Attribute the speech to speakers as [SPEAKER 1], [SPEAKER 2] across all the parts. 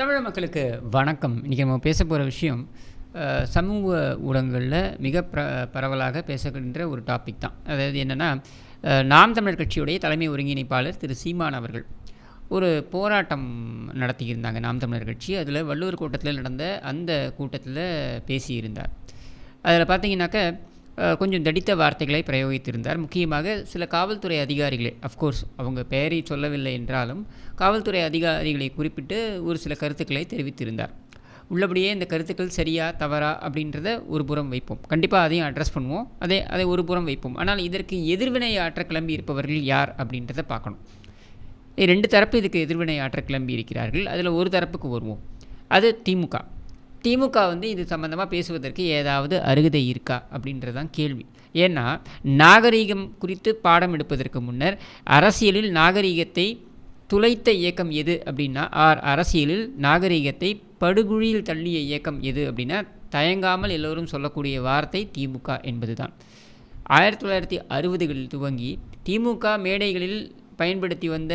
[SPEAKER 1] தமிழ் மக்களுக்கு வணக்கம். இன்றைக்கி நம்ம பேச போகிற விஷயம் சமூக ஊடகங்களில் மிக பிர பரவலாக பேசுகின்ற ஒரு டாபிக் தான். அதாவது என்னென்னா நாம் தமிழர் கட்சியுடைய தலைமை ஒருங்கிணைப்பாளர் திரு சீமான் அவர்கள் ஒரு போராட்டம் நடத்தியிருந்தாங்க நாம் தமிழர் கட்சி. அதில் வள்ளுவர் கூட்டத்தில் நடந்த அந்த கூட்டத்தில் பேசியிருந்தார். அதில் பார்த்தீங்கன்னாக்க கொஞ்சம் தடித்த வார்த்தைகளை பிரயோகித்திருந்தார். முக்கியமாக சில காவல்துறை அதிகாரிகளே அஃப்கோர்ஸ் அவங்க பெயரை சொல்லவில்லை என்றாலும் காவல்துறை அதிகாரிகளை குறிப்பிட்டு ஒரு சில கருத்துக்களை தெரிவித்திருந்தார். உள்ளபடியே இந்த கருத்துக்கள் சரியா தவறா அப்படின்றத ஒரு புறம் வைப்போம். கண்டிப்பாக அதையும் அட்ரஸ் பண்ணுவோம். அதை அதை ஒரு புறம் வைப்போம். ஆனால் இதற்கு எதிர்வினை ஆற்ற கிளம்பி இருப்பவர்கள் யார் அப்படின்றத பார்க்கணும். ரெண்டு தரப்பு இதுக்கு எதிர்வினை ஆற்ற கிளம்பி இருக்கிறார்கள். அதில் ஒரு தரப்புக்கு வருவோம். அது திமுக திமுக வந்து இது சம்மந்தமாக பேசுவதற்கு ஏதாவது அருகதை இருக்கா அப்படின்றது தான் கேள்வி. ஏன்னா நாகரீகம் குறித்து பாடம் எடுப்பதற்கு முன்னர் அரசியலில் நாகரீகத்தை துளைத்த இயக்கம் எது அப்படின்னா ஆர் அரசியலில் நாகரீகத்தை படுகுழியில் தள்ளிய இயக்கம் எது அப்படின்னா தயங்காமல் எல்லோரும் சொல்லக்கூடிய வார்த்தை திமுக என்பது தான் ஆயிரத்தி தொள்ளாயிரத்தி அறுபதுகளில் துவங்கி திமுக மேடைகளில் பயன்படுத்தி வந்த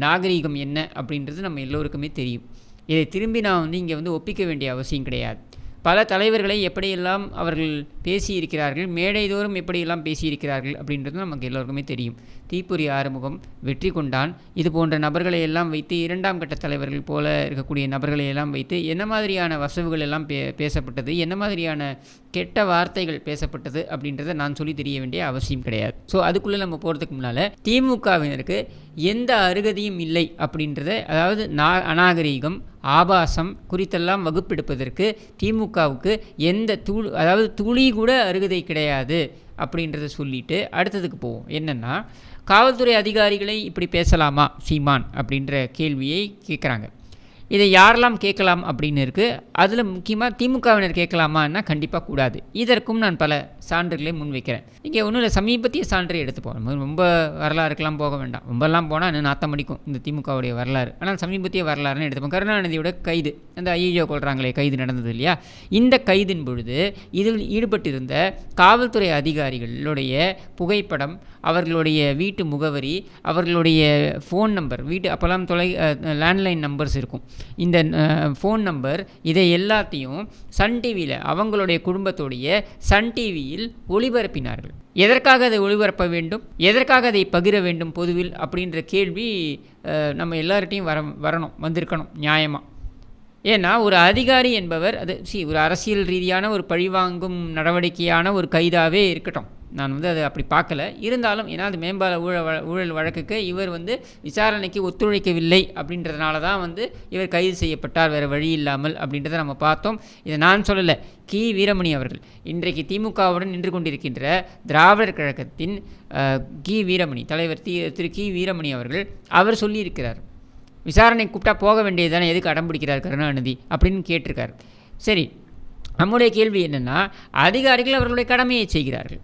[SPEAKER 1] நாகரீகம் என்ன அப்படின்றது நம்ம எல்லோருக்குமே தெரியும். இதை திரும்பி நான் வந்து இங்கே வந்து ஒப்பிக்க வேண்டிய அவசியம் கிடையாது. பல தலைவர்களை எப்படியெல்லாம் அவர்கள் பேசியிருக்கிறார்கள் மேடைதோறும் எப்படியெல்லாம் பேசியிருக்கிறார்கள் அப்படின்றது நமக்கு எல்லோருக்குமே தெரியும். தீப்பொறி ஆறுமுகம் வெற்றி கொண்டான் இது போன்ற நபர்களை எல்லாம் வைத்து இரண்டாம் கட்ட தலைவர்கள் போல இருக்கக்கூடிய நபர்களை எல்லாம் வைத்து என்ன மாதிரியான வசவுகள் எல்லாம் பே பேசப்பட்டது என்ன மாதிரியான கெட்ட வார்த்தைகள் பேசப்பட்டது அப்படின்றத நான் சொல்லி தெரிய வேண்டிய அவசியம் கிடையாது. ஸோ அதுக்குள்ளே நம்ம போகிறதுக்கு முன்னால் திமுகவினருக்கு எந்த அருகதையும் இல்லை அப்படின்றத அதாவது நா அநாகரீகம் ஆபாசம் குறித்தெல்லாம் வகுப்பெடுப்பதற்கு திமுகவுக்கு எந்த தூள் அதாவது துளி கூட அருகதை கிடையாது அப்படின்றத சொல்லிட்டு அடுத்ததுக்கு போவோம். என்னென்னா காவல்துறை அதிகாரிகளை இப்படி பேசலாமா சீமான் அப்படின்ற கேள்வியை கேட்குறாங்க. இதை யாரெல்லாம் கேட்கலாம் அப்படின்னு இருக்குது அதில் முக்கியமாக திமுகவினர் கேட்கலாமான்னா கண்டிப்பாக கூடாது. இதற்கும் நான் பல சான்றுகளை முன்வைக்கிறேன். இங்கே ஒன்றும் இல்லை சமீபத்திய சான்றை எடுத்துப்போம் நம்ம ரொம்ப வரலாறுக்கெல்லாம் போக வேண்டாம். ரொம்பலாம் போனால் இன்னும் நாத்தம் அடிக்கும் இந்த திமுகவுடைய வரலாறு. ஆனால் சமீபத்திய வரலாறுன்னு எடுத்துப்போம். கருணாநிதியோட கைது அந்த ஐயோ கொள்கிறாங்களே கைது நடந்தது இல்லையா? இந்த கைதின் பொழுது இதில் ஈடுபட்டிருந்த காவல்துறை அதிகாரிகளுடைய புகைப்படம் அவர்களுடைய வீட்டு முகவரி அவர்களுடைய ஃபோன் நம்பர் வீட்டு அப்போல்லாம் தொலை லேண்ட்லைன் நம்பர்ஸ் இருக்கும். இந்த ஃபோன் நம்பர் இதை எல்லாத்தையும் சன் டிவியில் அவங்களுடைய குடும்பத்துடைய சன் டிவியில் ஒளிபரப்பினார்கள். எதற்காக அதை ஒளிபரப்ப வேண்டும்? எதற்காக அதை பகிர வேண்டும் பொதுவில்? அப்படின்ற கேள்வி நம்ம எல்லார்ட்டையும் வர வரணும் வந்திருக்கணும் நியாயமாக ஏன்னா ஒரு அதிகாரி என்பவர் அது சி ஒரு அரசியல் ரீதியான ஒரு பழிவாங்கும் நடவடிக்கையான ஒரு கைதாகவே இருக்கட்டும். நான் வந்து அதை அப்படி பார்க்கல. இருந்தாலும் ஏன்னா அது மேம்பால ஊழல் ஊழல் வழக்குக்கு இவர் வந்து விசாரணைக்கு ஒத்துழைக்கவில்லை அப்படின்றதுனால தான் வந்து இவர் கைது செய்யப்பட்டார். வேறு வழி இல்லாமல் அப்படின்றத நம்ம பார்த்தோம். இதை நான் சொல்லலை. கி. வீரமணி அவர்கள் இன்றைக்கு திமுகவுடன் நின்று கொண்டிருக்கின்ற திராவிடர் கழகத்தின் கி. வீரமணி தலைவர் தி திரு. கி. வீரமணி அவர்கள் அவர் சொல்லியிருக்கிறார். விசாரணை கூப்பிட்டா போக வேண்டியது தானே எதுக்கு அடம்பிடிக்கிறார் கருணாநிதி அப்படின்னு கேட்டிருக்கார். சரி நம்முடைய கேள்வி என்னென்னா அதிகாரிகள் அவர்களுடைய கடமையை செய்கிறார்கள்.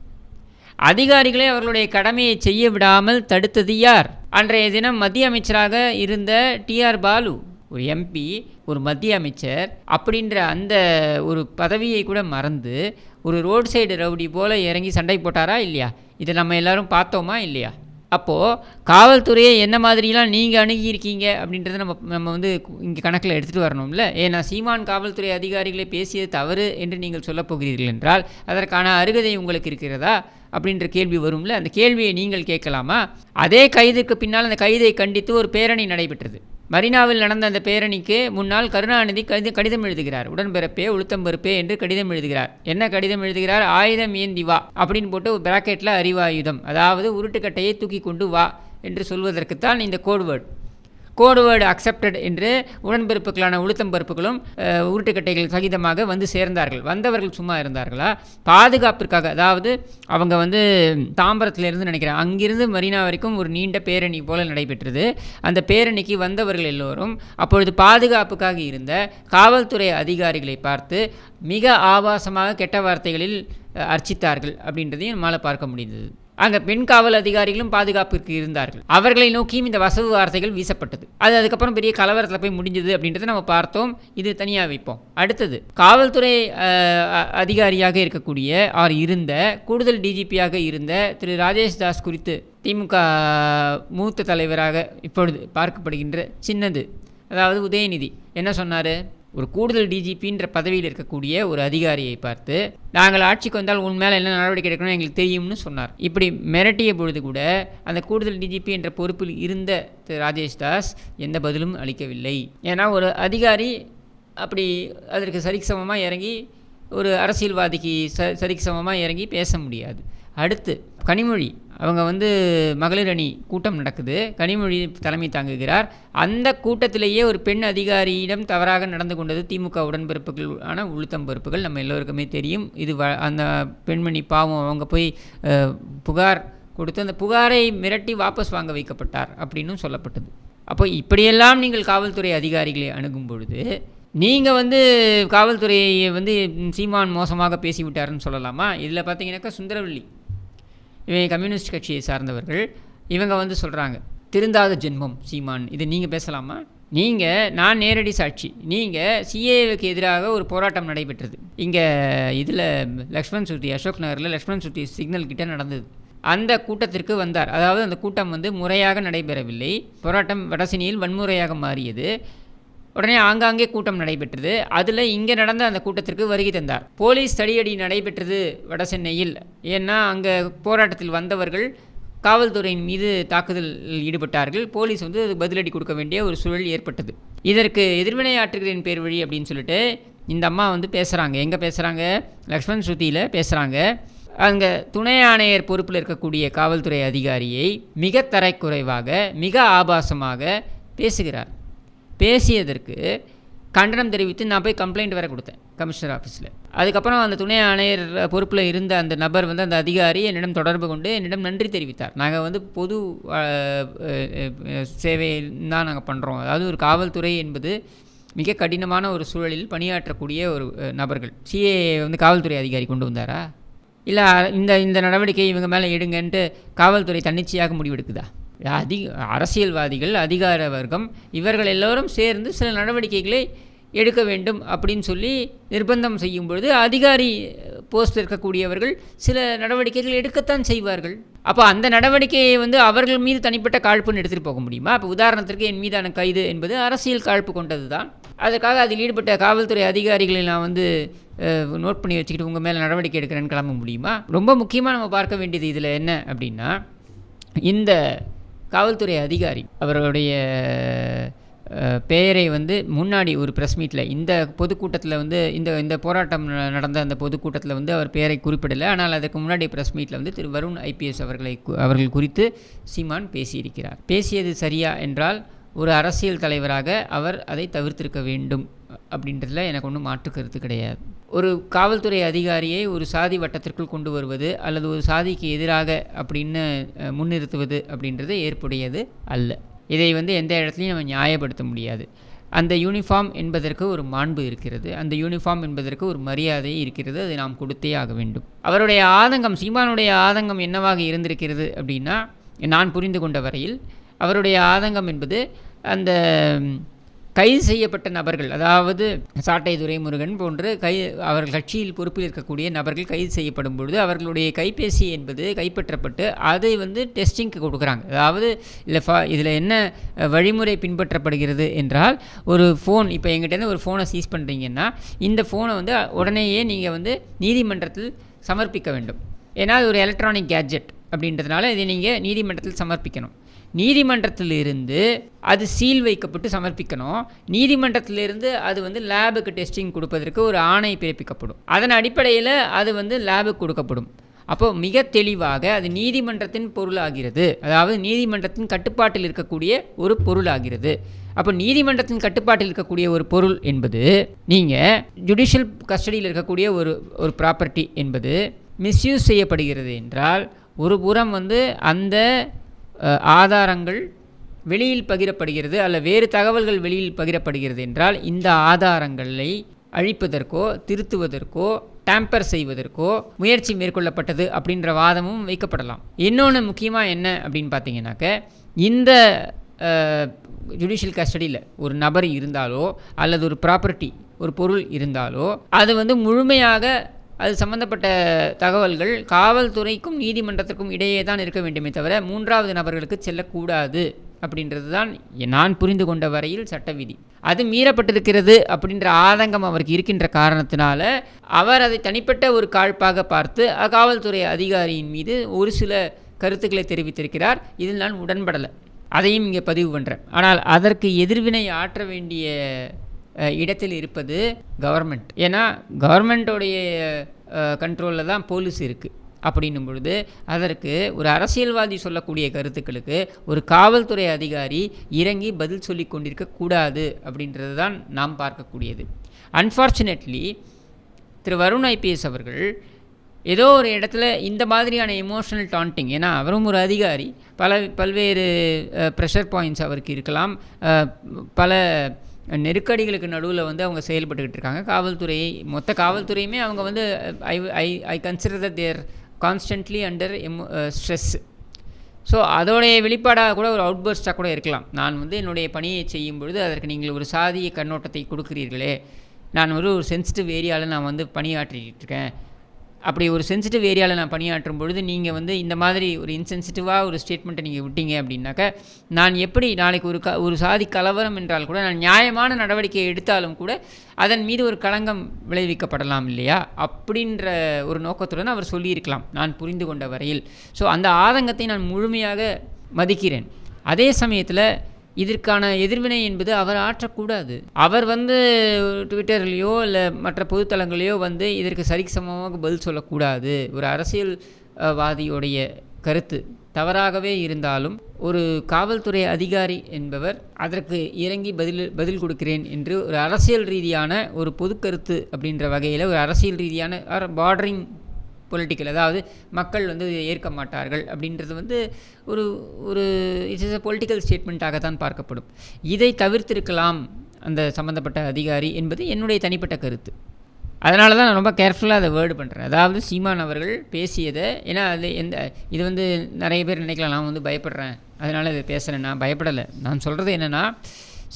[SPEAKER 1] அதிகாரிகளே அவர்களுடைய கடமையை செய்ய விடாமல் தடுத்தது யார்? அன்றைய தினம் மத்திய அமைச்சராக இருந்த டிஆர் பாலு ஒரு எம்பி ஒரு மத்திய அமைச்சர் அப்படின்ற அந்த ஒரு பதவியை கூட மறந்து ஒரு ரோட் சைடு ரவுடி போல இறங்கி சண்டை போட்டாரா இல்லையா? இதை நம்ம எல்லாரும் பார்த்தோமா இல்லையா? அப்போது காவல்துறையை என்ன மாதிரிலாம் நீங்கள் அணுகியிருக்கீங்க அப்படின்றத நம்ம நம்ம வந்து இங்கே கணக்கில் எடுத்துகிட்டு வரணும்ல. ஏன்னா சீமான் காவல்துறை அதிகாரிகளை பேசியது தவறு என்று நீங்கள் சொல்லப் போகிறீர்கள் என்றால் அதற்கான அருகதை உங்களுக்கு இருக்கிறதா? அப்படின்ற கேள்வி வரும்ல. அந்த கேள்வியை நீங்கள் கேட்கலாமா? அதே கைதுக்கு பின்னால் அந்த கைதை கண்டித்து ஒரு பேரணி நடைபெற்றது. மரினாவில் நடந்த அந்த பேரணிக்கு முன்னால் கருணாநிதி கடித கடிதம் எழுதுகிறார். உடன்பிறப்பே உளுத்தம்பருப்பே என்று கடிதம் எழுதுகிறார். என்ன கடிதம் எழுதுகிறார்? ஆயுதம் ஏந்தி வா அப்படின்னு போட்டு ஒரு பிராக்கெட்டில் அறிவாயுதம் அதாவது உருட்டுக்கட்டையை தூக்கி கொண்டு வா என்று சொல்வதற்குத்தான் இந்த கோட்வேர்ட் கோடுவேர்டு அக்செப்டட் என்று உடன்பிறப்புகளான உளுத்தம்பருப்புகளும் அஹ், உருட்டுக்கட்டைகள் சகிதமாக வந்து சேர்ந்தார்கள். வந்தவர்கள் சும்மா இருந்தார்களா? பாதுகாப்பிற்காக அதாவது அவங்க வந்து தாம்பரத்திலிருந்து நினைக்கிறேன் அங்கிருந்து மரீனா வரைக்கும் ஒரு நீண்ட பேரணி போல நடைபெற்றது. அந்த பேரணிக்கு வந்தவர்கள் எல்லோரும் அப்பொழுது பாதுகாப்புக்காக இருந்த காவல்துறை அதிகாரிகளை பார்த்து மிக ஆபாசமாக கெட்ட வார்த்தைகளில் அர்ச்சித்தார்கள் அப்படின்றதையும் நம்மளால் பார்க்க முடிந்தது. அங்கே பெண் காவல் அதிகாரிகளும் பாதுகாப்பிற்கு இருந்தார்கள். அவர்களை நோக்கியும் இந்த வசவு வார்த்தைகள் வீசப்பட்டது. அது அதுக்கப்புறம் பெரிய கலவரத்தில் போய் முடிஞ்சது அப்படின்றத நம்ம பார்த்தோம். இது தனியாக வைப்போம். அடுத்தது காவல்துறை அ- அதிகாரியாக இருக்கக்கூடிய ஆர் இருந்த கூடுதல் டிஜிபியாக இருந்த திரு ராஜேஷ் தாஸ் குறித்து திமுக மூத்த தலைவராக இப்பொழுது பார்க்கப்படுகின்ற சின்னது அதாவது உதயநிதி. என்ன சொன்னார்? ஒரு கூடுதல் டிஜிபின்ற பதவியில் இருக்கக்கூடிய ஒரு அதிகாரியை பார்த்து நாங்கள் ஆட்சிக்கு வந்தால் உன் மேலே என்ன நடவடிக்கை எடுக்கணும் எங்களுக்கு தெரியும்னு சொன்னார். இப்படி மிரட்டிய பொழுது கூட அந்த கூடுதல் டிஜிபி என்ற பொறுப்பில் இருந்த திரு ராஜேஷ் தாஸ் எந்த பதிலும் அளிக்கவில்லை. ஏன்னா ஒரு அதிகாரி அப்படி அதற்கு சரிக்கு சமமாக இறங்கி ஒரு அரசியல்வாதிக்கு ச சரிக்கு சமமாக இறங்கி பேச முடியாது. அடுத்து கனிமொழி. அவங்க வந்து மகளிர் அணி கூட்டம் நடக்குது. கனிமொழி தலைமை தாங்குகிறார். அந்த கூட்டத்திலேயே ஒரு பெண் அதிகாரியிடம் தவறாக நடந்து கொண்டது திமுக உடன்பிறப்புகள் ஆன உளுத்தம் பொறுப்புகள். நம்ம எல்லோருக்குமே தெரியும். இது வ அந்த பெண்மணி பாவம் அவங்க போய் புகார் கொடுத்து அந்த புகாரை மிரட்டி வாபஸ் வாங்க வைக்கப்பட்டார் அப்படின்னும் சொல்லப்பட்டது. அப்போ இப்படியெல்லாம் நீங்கள் காவல்துறை அதிகாரிகளை அணுகும் பொழுது நீங்கள் வந்து காவல்துறையை வந்து சீமான் மோசமாக பேசிவிட்டாருன்னு சொல்லலாமா? இதில் பார்த்தீங்கன்னாக்கா சுந்தரவள்ளி இவங்க கம்யூனிஸ்ட் கட்சியை சார்ந்தவர்கள். இவங்க வந்து சொல்கிறாங்க திருந்தாத ஜென்மம் சீமான். இது நீங்கள் பேசலாமா? நீங்கள் நான் நேரடி சாட்சி. நீங்கள் சிஏவுக்கு எதிராக ஒரு போராட்டம் நடைபெற்றது. இங்கே இதில் லக்ஷ்மண் சுட்டி அசோக் நகரில் லக்ஷ்மண் சுத்தி சிக்னல் கிட்ட நடந்தது. அந்த கூட்டத்திற்கு வந்தார். அதாவது அந்த கூட்டம் வந்து முறையாக நடைபெறவில்லை. போராட்டம் வடசினியில் வன்முறையாக மாறியது. உடனே ஆங்காங்கே கூட்டம் நடைபெற்றது. அதில் இங்கே நடந்த அந்த கூட்டத்திற்கு வருகை தந்தார். போலீஸ் தடியடி நடைபெற்றது வட சென்னையில். ஏன்னா அங்கே போராட்டத்தில் வந்தவர்கள் காவல்துறையின் மீது தாக்குதலில் ஈடுபட்டார்கள். போலீஸ் வந்து அதுக்கு பதிலடி கொடுக்க வேண்டிய ஒரு சூழல் ஏற்பட்டது. இதற்கு எதிர்வினை ஆற்றுகிறேன் பேர் வழி அப்படின்னு சொல்லிட்டு இந்த அம்மா வந்து பேசுகிறாங்க எங்கே பேசுகிறாங்க லக்ஷ்மண் ஸ்ருதியில் பேசுகிறாங்க அங்கே துணை ஆணையர் பொறுப்பில் இருக்கக்கூடிய காவல்துறை அதிகாரியை மிக தரைக்குறைவாக மிக ஆபாசமாக பேசுகிறார். பேசியதற்கு கண்டனம் தெரிவித்து நான் போய் கம்ப்ளைண்ட் வேறு கொடுத்தேன் கமிஷனர் ஆஃபீஸில் அதுக்கப்புறம் அந்த துணை ஆணையர் பொறுப்பில் இருந்த அந்த நபர் வந்து அந்த அதிகாரி என்னிடம் தொடர்பு கொண்டு என்னிடம் நன்றி தெரிவித்தார். நாங்கள் வந்து பொது சேவை தான் நாங்கள் பண்ணுறோம் அதாவது ஒரு காவல்துறை என்பது மிக கடினமான ஒரு சூழலில் பணியாற்றக்கூடிய ஒரு நபர்கள். சிஏ வந்து காவல்துறை அதிகாரி கொண்டு வந்தாரா? இல்லை இந்த இந்த நடவடிக்கை இவங்க மேலே எடுங்கன்ட்டு காவல்துறை தன்னிச்சையாக முடிவெடுக்குதா? அதி அரசியல்வாதிகள் அதிகார வர்க்கம் இவர்கள் எல்லோரும் சேர்ந்து சில நடவடிக்கைகளை எடுக்க வேண்டும் அப்படின்னு சொல்லி நிர்பந்தம் செய்யும் பொழுது அதிகாரி போஸ்ட் இருக்கக்கூடியவர்கள் சில நடவடிக்கைகள் எடுக்கத்தான் செய்வார்கள். அப்போ அந்த நடவடிக்கையை வந்து அவர்கள் மீது தனிப்பட்ட காழ்ப்புன்னு எடுத்துகிட்டு போக முடியுமா? அப்போ உதாரணத்திற்கு என் மீதான கைது என்பது அரசியல் காழ்ப்பு கொண்டது தான் அதற்காக அதில் ஈடுபட்ட காவல்துறை அதிகாரிகளை நான் வந்து நோட் பண்ணி வச்சுக்கிட்டு உங்கள் மேலே நடவடிக்கை எடுக்கிறேன்னு கிளம்ப முடியுமா? ரொம்ப முக்கியமாக நம்ம பார்க்க வேண்டியது இதில் என்ன அப்படின்னா இந்த காவல்துறை அதிகாரி அவருடைய பெயரை வந்து முன்னாடி ஒரு ப்ரெஸ் மீட்டில் இந்த பொதுக்கூட்டத்தில் வந்து இந்த இந்த போராட்டம் நடந்த அந்த பொதுக்கூட்டத்தில் வந்து அவர் பெயரை குறிப்பிடலை. ஆனால் அதற்கு முன்னாடி ப்ரெஸ் மீட்டில் வந்து திரு வருண் ஐபிஎஸ் அவர்களை அவர்கள் குறித்து சீமான் பேசியிருக்கிறார். பேசியது சரியா என்றால் ஒரு அரசியல் தலைவராக அவர் அதை தவிர்த்திருக்க வேண்டும். அப்படின்றதுல எனக்கு ஒன்றும் மாற்று கருத்து கிடையாது. ஒரு காவல்துறை அதிகாரியை ஒரு சாதி வட்டத்திற்குள் கொண்டு வருவது அல்லது ஒரு சாதிக்கு எதிராக அப்படின்னு முன்னிறுத்துவது அப்படின்றது ஏற்புடையது அல்ல. இதை வந்து எந்த இடத்துலையும் நம்ம நியாயப்படுத்த முடியாது. அந்த யூனிஃபார்ம் என்பதற்கு ஒரு மாண்பு இருக்கிறது. அந்த யூனிஃபார்ம் என்பதற்கு ஒரு மரியாதை இருக்கிறது. அதை நாம் கொடுத்தே ஆக வேண்டும். அவருடைய ஆதங்கம் சீமானுடைய ஆதங்கம் என்னவாக இருந்திருக்கிறது அப்படின்னா நான் புரிந்து கொண்ட வரையில் அவருடைய ஆதங்கம் என்பது அந்த கைது செய்யப்பட்ட நபர்கள் அதாவது சாட்டை துரைமுருகன் போன்று கை அவர்கள் கட்சியில் பொறுப்பில் இருக்கக்கூடிய நபர்கள் கைது செய்யப்படும் பொழுது அவர்களுடைய கைபேசி என்பது கைப்பற்றப்பட்டு அதை வந்து டெஸ்டிங்க்கு கொடுக்குறாங்க. அதாவது இல்லை ஃபா இதில் என்ன வழிமுறை பின்பற்றப்படுகிறது என்றால் ஒரு ஃபோன் இப்போ எங்கிட்டேருந்து ஒரு ஃபோனை சீஸ் பண்ணுறீங்கன்னா இந்த ஃபோனை வந்து உடனேயே நீங்கள் வந்து நீதிமன்றத்தில் சமர்ப்பிக்க வேண்டும். ஏன்னா அது ஒரு எலக்ட்ரானிக் கேட்ஜெட் அப்படின்றதுனால இதை நீங்கள் நீதிமன்றத்தில் சமர்ப்பிக்கணும். நீதிமன்றத்திலிருந்து அது சீல் வைக்கப்பட்டு சமர்ப்பிக்கணும். நீதிமன்றத்திலிருந்து அது வந்து லேபுக்கு டெஸ்டிங் கொடுப்பதற்கு ஒரு ஆணை பிறப்பிக்கப்படும். அதன் அடிப்படையில் அது வந்து லேபுக்கு கொடுக்கப்படும். அப்போது மிக தெளிவாக அது நீதிமன்றத்தின் பொருளாகிறது. அதாவது நீதிமன்றத்தின் கட்டுப்பாட்டில் இருக்கக்கூடிய ஒரு பொருளாகிறது. அப்போ நீதிமன்றத்தின் கட்டுப்பாட்டில் இருக்கக்கூடிய ஒரு பொருள் என்பது நீங்கள் ஜுடிஷியல் கஸ்டடியில் இருக்கக்கூடிய ஒரு ஒரு ப்ராப்பர்ட்டி என்பது மிஸ்யூஸ் செய்யப்படுகிறது என்றால் ஒரு புறம் வந்து அந்த ஆதாரங்கள் வெளியில் பகிரப்படுகிறது அல்ல வேறு தகவல்கள் வெளியில் பகிரப்படுகிறது என்றால் இந்த ஆதாரங்களை அழிப்பதற்கோ திருத்துவதற்கோ டேம்பர் செய்வதற்கோ முயற்சி மேற்கொள்ளப்பட்டது அப்படின்ற வாதமும் வைக்கப்படலாம். இன்னொன்று முக்கியமாக என்ன அப்படின்னு பார்த்தீங்கன்னாக்க இந்த ஜுடிஷியல் கஸ்டடியில் ஒரு நபர் இருந்தாலோ அல்லது ஒரு ப்ராப்பர்ட்டி ஒரு பொருள் இருந்தாலோ அது வந்து முழுமையாக அது சம்பந்தப்பட்ட தகவல்கள் காவல்துறைக்கும் நீதிமன்றத்திற்கும் இடையே தான் இருக்க வேண்டுமே தவிர மூன்றாவது நபர்களுக்கு செல்லக்கூடாது அப்படின்றது தான் நான் புரிந்து கொண்ட வரையில் சட்ட விதி. அது மீறப்பட்டிருக்கிறது அப்படின்ற ஆதங்கம் அவருக்கு இருக்கின்ற காரணத்தினால அவர் அதை தனிப்பட்ட ஒரு காழ்ப்பாக பார்த்து காவல்துறை அதிகாரியின் மீது ஒரு சில கருத்துக்களை தெரிவித்திருக்கிறார். இதில் நான் உடன்படலை. அதையும் இங்கே பதிவு பண்ணுறேன் ஆனால் அதற்கு எதிர்வினை ஆற்ற வேண்டிய இடத்தில் இருப்பது கவர்மெண்ட் ஏன்னா கவர்மெண்ட்டோடைய கண்ட்ரோலில் தான் போலீஸ் இருக்குது அப்படின்னும் பொழுது அதற்கு ஒரு அரசியல்வாதி சொல்லக்கூடிய கருத்துக்களுக்கு ஒரு காவல்துறை அதிகாரி இறங்கி பதில் சொல்லி கொண்டிருக்க கூடாது அப்படின்றது தான் நாம் பார்க்கக்கூடியது. அன்ஃபார்ச்சுனேட்லி திரு வருண் ஐபிஎஸ் அவர்கள் ஏதோ ஒரு இடத்துல இந்த மாதிரியான எமோஷனல் டாண்டிங் ஏன்னா அவரும் ஒரு அதிகாரி பல பல்வேறு ப்ரெஷர் பாயிண்ட்ஸ் அவருக்கு இருக்கலாம். பல நெருக்கடிகளுக்கு நடுவில் வந்து அவங்க செயல்பட்டுக்கிட்டு இருக்காங்க. காவல்துறையை மொத்த காவல்துறையுமே அவங்க வந்து I I I consider that they constantly under emo stress so அதோடைய வெளிப்பாடாக கூட ஒரு அவுட்பர்ஸ்டாக கூட இருக்கலாம். நான் வந்து என்னுடைய பணியை செய்யும் பொழுது அதற்கு நீங்கள் ஒரு சாதிய கண்ணோட்டத்தை கொடுக்கிறீர்களே. நான் ஒரு ஒரு சென்சிட்டிவ் ஏரியாவில் நான் வந்து பணியாற்றிட்டு இருக்கேன். அப்படி ஒரு சென்சிட்டிவ் ஏரியாவில் நான் பணியாற்றும் பொழுது நீங்கள் வந்து இந்த மாதிரி ஒரு இன்சென்சிட்டிவாக ஒரு ஸ்டேட்மெண்ட்டை நீங்கள் விட்டீங்க அப்படின்னாக்க நான் எப்படி நாளைக்கு ஒரு க ஒரு சாதி கலவரம் என்றால் கூட நான் நியாயமான நடவடிக்கையை எடுத்தாலும் கூட அதன் மீது ஒரு களங்கம் விளைவிக்கப்படலாம் இல்லையா? அப்படின்ற ஒரு நோக்கத்துடன் அவர் சொல்லியிருக்கலாம் நான் புரிந்து கொண்ட வரையில். ஸோ அந்த ஆதங்கத்தை நான் முழுமையாக மதிக்கிறேன். அதே சமயத்தில் இதற்கான எதிர்வினை என்பது அவர் ஆற்றக்கூடாது. அவர் வந்து ட்விட்டர்லேயோ இல்லை மற்ற பொதுத்தளங்களையோ வந்து இதற்கு சரிக்கு சமமாக பதில் சொல்லக்கூடாது. ஒரு அரசியல்வாதியுடைய கருத்து தவறாகவே இருந்தாலும் ஒரு காவல்துறை அதிகாரி என்பவர் அதற்கு இறங்கி பதில் பதில் கொடுக்கிறேன் என்று ஒரு அரசியல் ரீதியான ஒரு பொது கருத்து அப்படின்ற வகையில் ஒரு அரசியல் ரீதியான பார்டரிங் பொலிட்டிக்கல் அதாவது மக்கள் வந்து ஏற்க மாட்டார்கள் அப்படின்றது வந்து ஒரு ஒரு இட்ஸ் இஸ் அ பொலிட்டிக்கல் ஸ்டேட்மெண்ட்டாக தான் பார்க்கப்படும். இதை தவிர்த்திருக்கலாம் அந்த சம்மந்தப்பட்ட அதிகாரி என்பது என்னுடைய தனிப்பட்ட கருத்து. அதனால தான் நான் ரொம்ப கேர்ஃபுல்லாக அதை வேர்டு பண்ணுறேன் அதாவது சீமான் அவர்கள் பேசியதை ஏன்னா அது எந்த இது வந்து நிறைய பேர் நினைக்கலாம் நான் வந்து பயப்படுறேன். அதனால் இதை பேசுகிறேன் நான் பயப்படலை. நான் சொல்கிறது என்னென்னா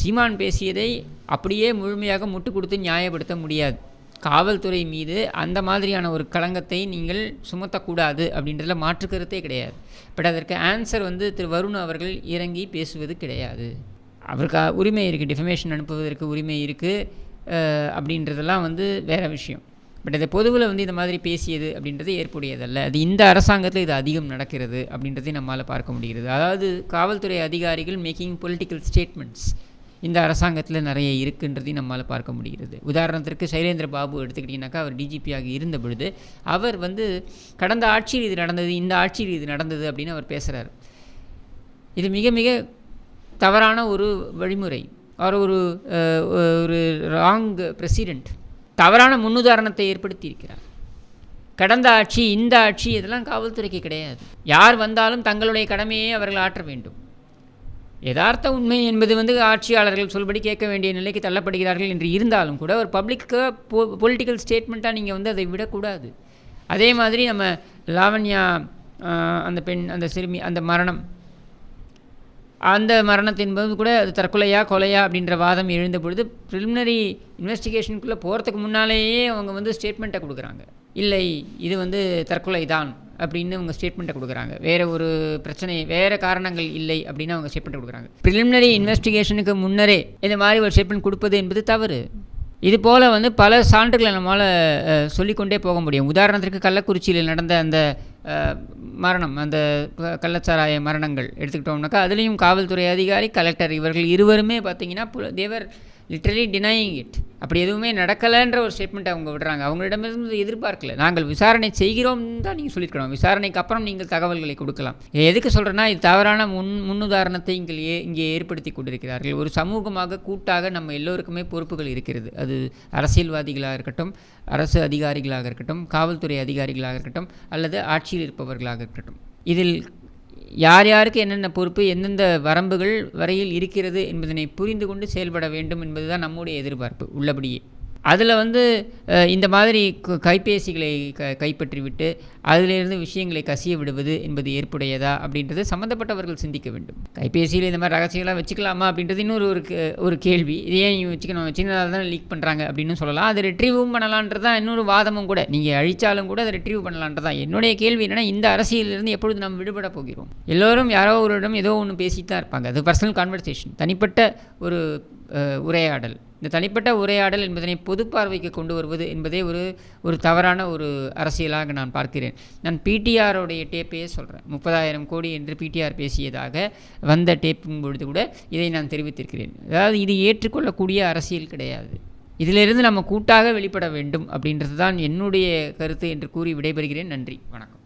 [SPEAKER 1] சீமான் பேசியதை அப்படியே முழுமையாக முட்டு கொடுத்து நியாயப்படுத்த முடியாது. காவல்துறை மீது அந்த மாதிரியான ஒரு களங்கத்தை நீங்கள் சுமத்தக்கூடாது அப்படின்றதுல மாற்று கருத்தே கிடையாது. பட் அதற்கு ஆன்சர் வந்து திரு வருண் அவர்கள் இறங்கி பேசுவது கிடையாது. அவருக்கு உரிமை இருக்குது டிஃபமேஷன் அனுப்புவதற்கு உரிமை இருக்குது அப்படின்றதெல்லாம் வந்து வேறு விஷயம். பட் அதை பொதுவில் வந்து இந்த மாதிரி பேசியது அப்படின்றது ஏற்புடையதல்ல. அது இந்த அரசாங்கத்தில் இது அதிகம் நடக்கிறது அப்படின்றதை நம்மால் பார்க்க முடிகிறது. அதாவது காவல்துறை அதிகாரிகள் மேக்கிங் பொலிட்டிக்கல் ஸ்டேட்மெண்ட்ஸ் இந்த அரசாங்கத்தில் நிறைய இருக்குன்றதையும் நம்மால் பார்க்க முடிகிறது. உதாரணத்திற்கு சைலேந்திர பாபு எடுத்துக்கிட்டிங்கனாக்கா அவர் டிஜிபியாக இருந்த பொழுது அவர் வந்து கடந்த ஆட்சியில் இது நடந்தது இந்த ஆட்சியில் இது நடந்தது அப்படின்னு அவர் பேசுகிறார் இது மிக மிக தவறான ஒரு வழிமுறை. அவர் ஒரு ஒரு ராங் பிரசிடெண்ட் தவறான முன்னுதாரணத்தை ஏற்படுத்தி இருக்கிறார் கடந்த ஆட்சி இந்த ஆட்சி இதெல்லாம் காவல்துறைக்கு கிடையாது. யார் வந்தாலும் தங்களுடைய கடமையை அவர்கள் ஆற்ற வேண்டும். யதார்த்த உண்மை என்பது வந்து ஆட்சியாளர்கள் சொல்படி கேட்க வேண்டிய நிலைக்கு தள்ளப்படுகிறார்கள் என்று இருந்தாலும் கூட ஒரு பப்ளிக்கு பொ பொலிட்டிக்கல் ஸ்டேட்மெண்ட்டாக நீங்கள் வந்து அதை விடக்கூடாது அதே மாதிரி நம்ம லாவண்யா அந்த பெண் அந்த சிறுமி அந்த மரணம். அந்த மரணத்தின் போது கூட அது தற்கொலையா கொலையா அப்படின்ற வாதம் எழுந்த பொழுது ப்ரிலிமினரி இன்வெஸ்டிகேஷனுக்குள்ளே போகிறதுக்கு முன்னாலேயே அவங்க வந்து ஸ்டேட்மெண்ட்டை கொடுக்குறாங்க. இல்லை இது வந்து தற்கொலை தான் அப்படின்னு அவங்க ஸ்டேட்மெண்ட்டை கொடுக்குறாங்க. வேறு ஒரு பிரச்சனை வேறு காரணங்கள் இல்லை அப்படின்னு அவங்க ஸ்டேட்மெண்ட் கொடுக்குறாங்க. ப்ரிலிமினரி இன்வெஸ்டிகேஷனுக்கு முன்னரே இந்த மாதிரி ஒரு ஸ்டேட்மெண்ட் கொடுப்பது என்பது தவறு. இது போல் வந்து பல சான்றுகளை நம்மளால் சொல்லிக்கொண்டே போக முடியும். உதாரணத்திற்கு கள்ளக்குறிச்சியில் நடந்த அந்த மரணம் அந்த கள்ளச்சாராய மரணங்கள் எடுத்துக்கிட்டோம்னாக்கா அதுலேயும் காவல்துறை அதிகாரி கலெக்டர் இவர்கள் இருவருமே பார்த்தீங்கன்னா தேவர் லிட்டரலி டினையிங் இட் அப்படி எதுவுமே நடக்கலைன்ற ஒரு ஸ்டேட்மெண்ட் அவங்க விடுறாங்க. அவங்களிடமிருந்து எதிர்பார்க்கல. நாங்கள் விசாரணை செய்கிறோம் தான் நீங்கள் சொல்லியிருக்கணும். விசாரணைக்கு அப்புறம் நீங்கள் தகவல்களை கொடுக்கலாம். எதுக்கு சொல்கிறேன்னா இது தவறான முன் முன்னுதாரணத்தை இங்கே ஏ இங்கே ஏற்படுத்தி கொண்டிருக்கிறார்கள். ஒரு சமூகமாக கூட்டாக நம்ம எல்லோருக்குமே பொறுப்புகள் இருக்கிறது. அது அரசியல்வாதிகளாக இருக்கட்டும் அரசு அதிகாரிகளாக இருக்கட்டும் காவல்துறை அதிகாரிகளாக இருக்கட்டும் அல்லது ஆட்சியில் இருப்பவர்களாக இருக்கட்டும். இதில் யார் யாருக்கு என்னென்ன பொறுப்பு எந்தெந்த வரம்புகள் வரையில் இருக்கிறது என்பதனை புரிந்து கொண்டு செயல்பட வேண்டும் என்பதுதான் நம்முடைய எதிர்பார்ப்பு உள்ளபடியே. அதில் வந்து இந்த மாதிரி கைபேசிகளை க கைப்பற்றிவிட்டு அதிலிருந்து விஷயங்களை கசிய விடுவது என்பது ஏற்புடையதா அப்படின்றது சம்மந்தப்பட்டவர்கள் சிந்திக்க வேண்டும். கைபேசியில் இந்த மாதிரி ரகசியங்களாக வச்சுக்கலாமா அப்படின்றது இன்னொரு ஒரு ஒரு கேள்வி. இது ஏன் வச்சுக்கணும்? சின்னதாக தான் லீக் பண்ணுறாங்க அப்படின்னு சொல்லலாம். அது ரிட்ரீவும் பண்ணலான்றது தான் இன்னொரு வாதமும் கூட. நீங்கள் அழித்தாலும் கூட அதை ரிட்ரீவ் பண்ணலான்றது தான். என்னுடைய கேள்வி என்னென்னா இந்த அரசியலிருந்து எப்பொழுது நாம் விடுபட போகிறோம்? எல்லோரும் யாரோ ஒரு இடம் ஏதோ ஒன்று பேசிட்டு தான் இருப்பாங்க. அது பர்சனல் கான்வர்சேஷன் தனிப்பட்ட ஒரு உரையாடல். இந்த தனிப்பட்ட உரையாடல் என்பதனை பொது பார்வைக்கு கொண்டு வருவது என்பதே ஒரு ஒரு தவறான ஒரு அரசியலாக நான் பார்க்கிறேன். நான் பிடிஆருடைய டேப்பையே சொல்கிறேன் முப்பதாயிரம் கோடி என்று பிடிஆர் பேசியதாக வந்த டேப்பின் பொழுது கூட இதை நான் தெரிவித்திருக்கிறேன். அதாவது இது ஏற்றுக்கொள்ளக்கூடிய அரசியல் கிடையாது. இதிலிருந்து நம்ம கூட்டாக வெளிப்பட வேண்டும் அப்படின்றது தான் என்னுடைய கருத்து என்று கூறி விடைபெறுகிறேன். நன்றி. வணக்கம்.